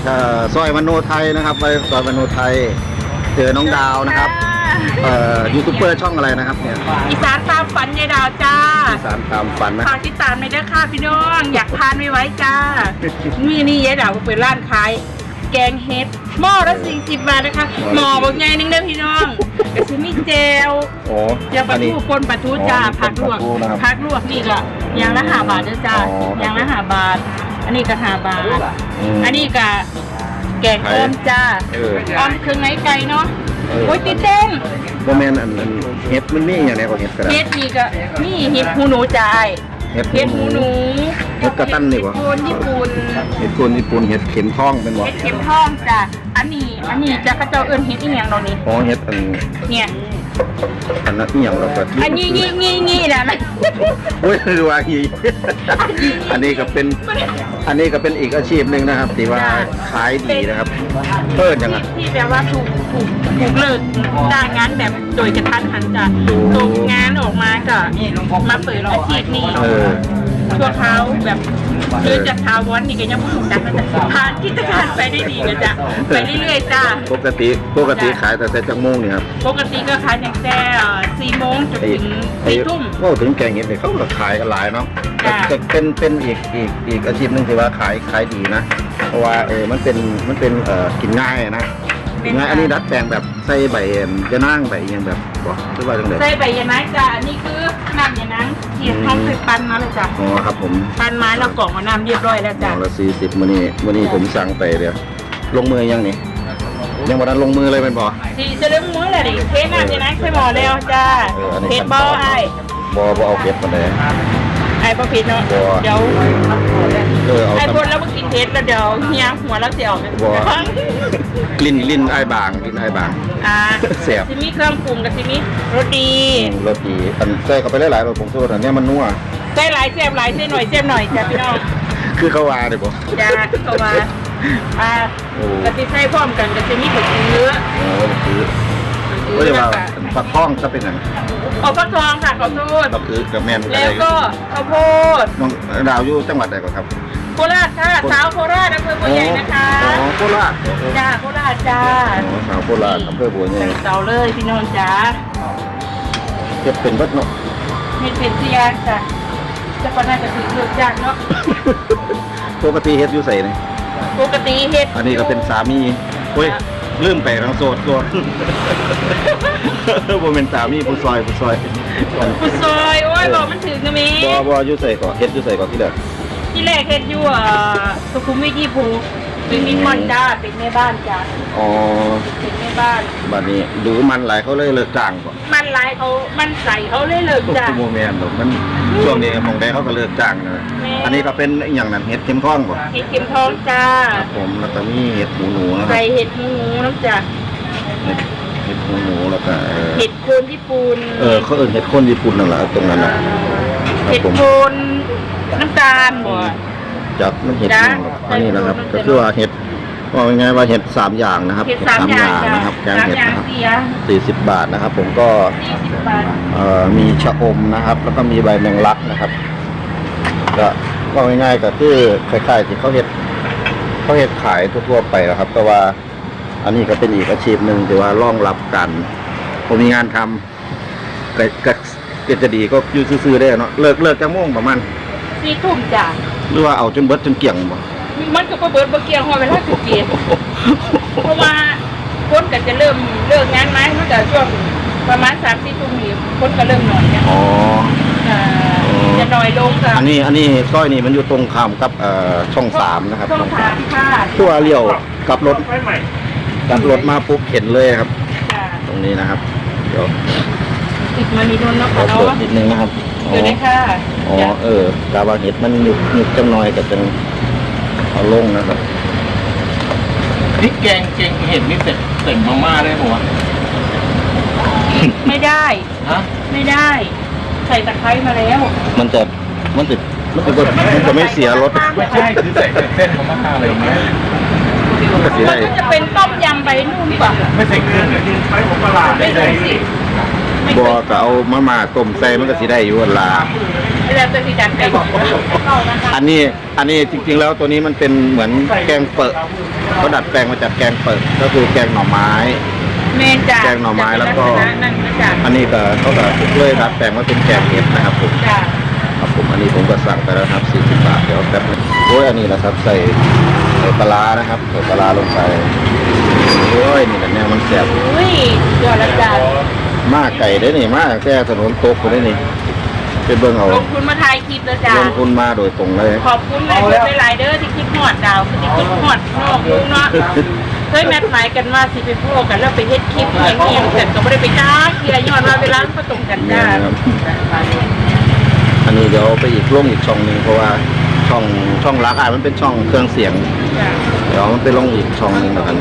นี่ก็มาเอ่อซอยมโนไทยนะครับไปซอยมโนไทย เจอน้องดาวนะครับเอ่อยูทูบเบอร์ช่องอะไรนะครับเนี่ยอีสานตามฝันยายดาวจ้าอีสารตามฝันนะฝากติดตามไปด้วยค่ะพี่น้อง อยากทานไม่ไหว้จ้านี่นี่ยายดาวเปิดร้านขายแกงเห็ดหม้อละสี่สิบบาทนะคะหม้อบอกไงนึงเด้อพี่น้องกระซิมีเจลโอ้เจลปลาอันนี้ทูปนปลาทูจ้าอ๋อผักลวกปนปลาทูนะครับผักลวกนี่ก็อยางละห้าบาทเด้อจ้าอ๋อครับอยางละห้าบาท อันนี้ก็ห้าบาทอืมอันนี้ก็แกงอ้อมจ้าเอออ้อมเครื่องไหนไก่เนาะเออโอ้ยติดเต้นโมเมนอันอันเห็ดมันนี่อย่างไรก็เห็ดก็ได้เฮ็ดนี่ก็นี่เฮ็ดหูหนูจ่ายเห็ดเฮ็ดหูหนูเห็ดกระตั้นนี่บ่เฮ็ดคนญี่ปุ่นเห็ดคนญี่ปุ่นเห็ดเข็มทองเป็นบ่เฮ็ดเข็มทองจ้ะอันนี้อันนี้จะกระเจ้าเอิ้นเฮ็ดอีหยังเนาะนี่อ๋อเห็ดอันเนี่ย อันนั้นอหย่างเราก็อันนี้งี้งี้งี้น่ะนะโอ้ยดูว่าอีอันนี้ก็เป็น อันนี้ก็เป็นอีกอาชีพหนึ่งนะครับที่ว่าขายดีนะครับ เพิ่นยังไงที่แบบว่าถูกถูกถูกเลิกจ้างงานแบบโดยกระทันหันจ้ะโอ้ตกงานออกมาก็มาเปิดอาชีพนี้เออชั่วคราวแบบ คือจากทาวอนนี่ก็ยังไม่ถูกจักนะจ๊ะผ่านกิจการไปได้ดีนะจ๊ะไปเรื่อยๆจ้าปกติปกติขายแต่แต่จังโมงเนี่ยครับปกติก็ขายตั้งแต่สี่โมงจนไอ้ถึงไอ้สี่ทุ่มว่าถึงแกงเห็ดเนี่ยเขาก็ขายกันหลายเนาะจ้ะแต่เป็นเป็นอีกอีกอีกอาชีพหนึ่งที่ว่าขายขายดีนะ เพราะว่าเออมันเป็นมันเป็นเอ่อกินง่ายนะกินง่ายอันนี้ดัดแปลงแบบใส่ใบจะนั่งใบอิหยังแบบบอกหรือว่าจังไดใส่ใบยานังจ้ะอันนี้คือน้ำยา นังที่เขาเคยปั้นมาเลยจ้ะอ๋อครับผมปั้นมาแล้วกล่องมาน้ำเรียบร้อยแล้วหจ้ะอละสี่สิบมื้อนี้มื้อนี้ผมสั่งไปเดียวลงมือยังนี่ยังบ่ทันลงมือเลยเป็นบ่ที่จะเริ่มมื้อเลยดิเทน้ำยานังใส่หม้อแล้วจ้ะเอออันนี้เทบอไอ้บ่บ่เอาเก็บมาเลยไอ้ประเภทเนาะบ่ เดี๋ยว เออเอาไอ้ตำบนแล้วมากินเทสแล้วเดี๋ยวเฮียหัวแล้วเสียออกบ่ กลิ่นลิ้นไอ้ายบางกลิ่นไอ้ายบาง อ่าแซ่บซิมีเครื่องปรุงกับซิมีรสดีรสดีอันใส่เข้าไปหลายๆรสผงชูรสอันเนี้ยมันนัวใส่หลายเสียบหลายใส่หน่อยเสียบหน่อยจ้ะพี่น้องคือเขาว่าเด้บ่ จ้าก็ว่าอ่าโอ้ กะทิใส่พร้อมกันกะทิมีกับเนื้อโอ้คือก็จะว่าปักท้องจะเป็นหยังเอาฟักทองค่ะขอโทษก็คือกับแม่นแล้วก็ข้าวโพดน้องดาวอยู่จังหวัดใดก่อนครับโค ราชค่ะสาวโคราชอำเภอบัวใหญ่นะคะอ๋อโคราชโอ้โหจ้าโคราชจ้าอ๋อสาวโคราชอำเภอบัวใหญ่ใส่เตาเลยพี่น้องจ้าเก็บเป็นเบัดเนาะเห็ดเป็นเสียงจ้ะจะก็น่าจะถึงเลือกยากเนาะปกติเฮ็ดอยู่ใส่นี่ปกติเห็ดอันนี้ก็เป็นสามีเฮ้ยลืมไปทางโสดโสดบ่เป็นสามีผู้ซอยผู้ซอยกุซอยโอ้ยบอกมันถึงนะเมบ่บ่อยู่ใส่ก่อนเฮ็ดอยู่ใส่ก่อนที่เด้อ ที่แรกเห็ดอยู่อะสุขุมวิทยี่ภูเป็นมินมอนจ้าเป็นแม่บ้านจ้าอ๋อเป็นแม่บ้าน บัดนี้ดูมันหลายเขาเลยเลิกจ้างบ่มันลายเขามันใส่เขาเลยเลยจ้าโมแมนหรอกมันช่วงนี้มองได้เขาก็เลิกจ้างนะแม่ อันนี้ก็เป็นอหย่างนั้นเห็ดเข็มทองบ่เห็ดเข็มทองจ้า ครับผมแล้วก็มีเห็ดหูหนูนะครับใส่เห็ดหมูน้ำจ้าเห็ดเห็ดหูหนูแล้วก็เออเห็ดโคนญี่ปุ่นเออเขาเอิ้นเห็ดคนญี่ปุ่นนั่นแหละตรงนั้นนะ ครัเห็บดผมโคน น้ำตาลบ่จากมันเห็ดจ้ะหยังหรอกอันนี้นะครับ ก็คือว่าเห็ดว่าง่ายๆว่าเห็ดสามอย่างนะครับเห็ดสามอย่างจ้านะครับแกงสามเห็ดอย่างนะครับเสียสี่สิบบาทนะครับ ผมก็สี่สิบบาทเอ่อมีชะอมนะครับ แล้วก็มีใบแมงลักนะครับก็ก็ง่ายๆก็คือคล้ายๆที่เขาเห็ดเขาเห็ดขายทั่วๆไปนะครับ แต่ว่าอันนี้ก็เป็นอีกอาชีพหนึ่งที่ว่ารองรับกันผมมีงานทำก็ก็ก็จะดีก็อยู่ซื่อๆได้เนาะเลิกเลิกจะม่วงประมาณ สี่ทุ่มจ้าหรือว่าเอาจนเบิดจนเกลี่ยงบ่มันก็บ่เบิดบ่เกี่ยวหัวเวลาสิเกียเพราะว่าคนก็จะเริ่มเลิกงานไหมมันก็ช่วงประมาณสามสี่ทุ่มนี่คนก็เริ่มนอนเนี่ยอ๋ออ่าจะน้อยลงค่ะอันนี้อันนี้ซอยนี่มันอยู่ตรงข้ามกับเอ่อช่องสามนะครับช่องสามค่ะตัวเลี้ยวกลับรถกลับรถมาปุ๊บเห็นเลยครับจ้าตรงนี้นะครับ เดี๋ยว ติดมานีโดนเนาะขอค่ะเปิดเนาะนิดนึงนะครับเดี๋ยวได้ค่ะอ๋อจ้ะเออกาบาเห็ดมันหยุดหยุดจังหน่อยกับจังเอาลงนะครับพริกแกงแกงเห็ดนี่เสร็จเสร็จมาม่าได้ปะวะไม่ได้ ฮะไม่ได้ ใส่ตะไคร้มาแล้ว มันจะมันจะมันจะมันจะไม่เสียรส ไม่ใช่คือใส่เส้นมาม่าอะไรอย่างเงี้ยมันจะเสียมัได้นก็จะเป็นต้มยำใบนุ่มป่ะไม่ใส่เครื่องเลยไปผมประหลาดไม่ได้รู้เลยสิไม่ บัเควยก็เอามามาต้มใส่มันก็สิได้อยู่หั่นลาเแล้วแต่พี่จันไปบอกเข้านะคะอันนี้อันนี้จริง ๆ แล้วตัวนี้มันเป็นเหมือนแกงเปิดเขาดัดแปลงมาจากแกงเปิดก็คือแกงหน่อไม้ เมนจ้ะแกงหน่อไม้แล้วก็ นั่นนะจ๊ะอันนี้ก็เขาก็เลยดัดแปลงมาเป็นแกงเห็ดนะครับผมจ้ะครับผมอันนี้ผมก็สั่งไปแล้วครับ 40 บาท เดี๋ยวแป๊บนึงโอ้ยอันนี้นะครับใส่ใส่ปลาร้านะครับใส่ปลาร้าลงไปโอ้ยนี่แหละแนวมันแซ่บอุ้ยยอดละจ้ะ มากไก่ได้นี่มากแค่ถนนโต๊ะคนได้นี่ไปเบิ่งเอาลงทุนมาถ่ายคลิปแล้วจ้ะลงทุนมาโดยตรงเลย ขอบคุณเลยเป็นหลายๆเด้อที่คิดหอดดาวที่คิดหอดนอกลุงเนาะเคยแมทหมายกันว่าสิไปพวกกันแล้วไปเฮ็ดคลิปอย่างเงี้ยแต่ก็ไม่ได้ไปจ้าเกียร์ย้อนมาเวลาผสมกันจ้านะครับอันนี้เดี๋ยวไปอีกลงอีกช่องหนึ่งเพราะว่าช่องช่องรักอะมันเป็นช่องเครื่องเสียงจ้ะเดี๋ยวมันไปลงอีกช่องหนึ่งแล้วกัน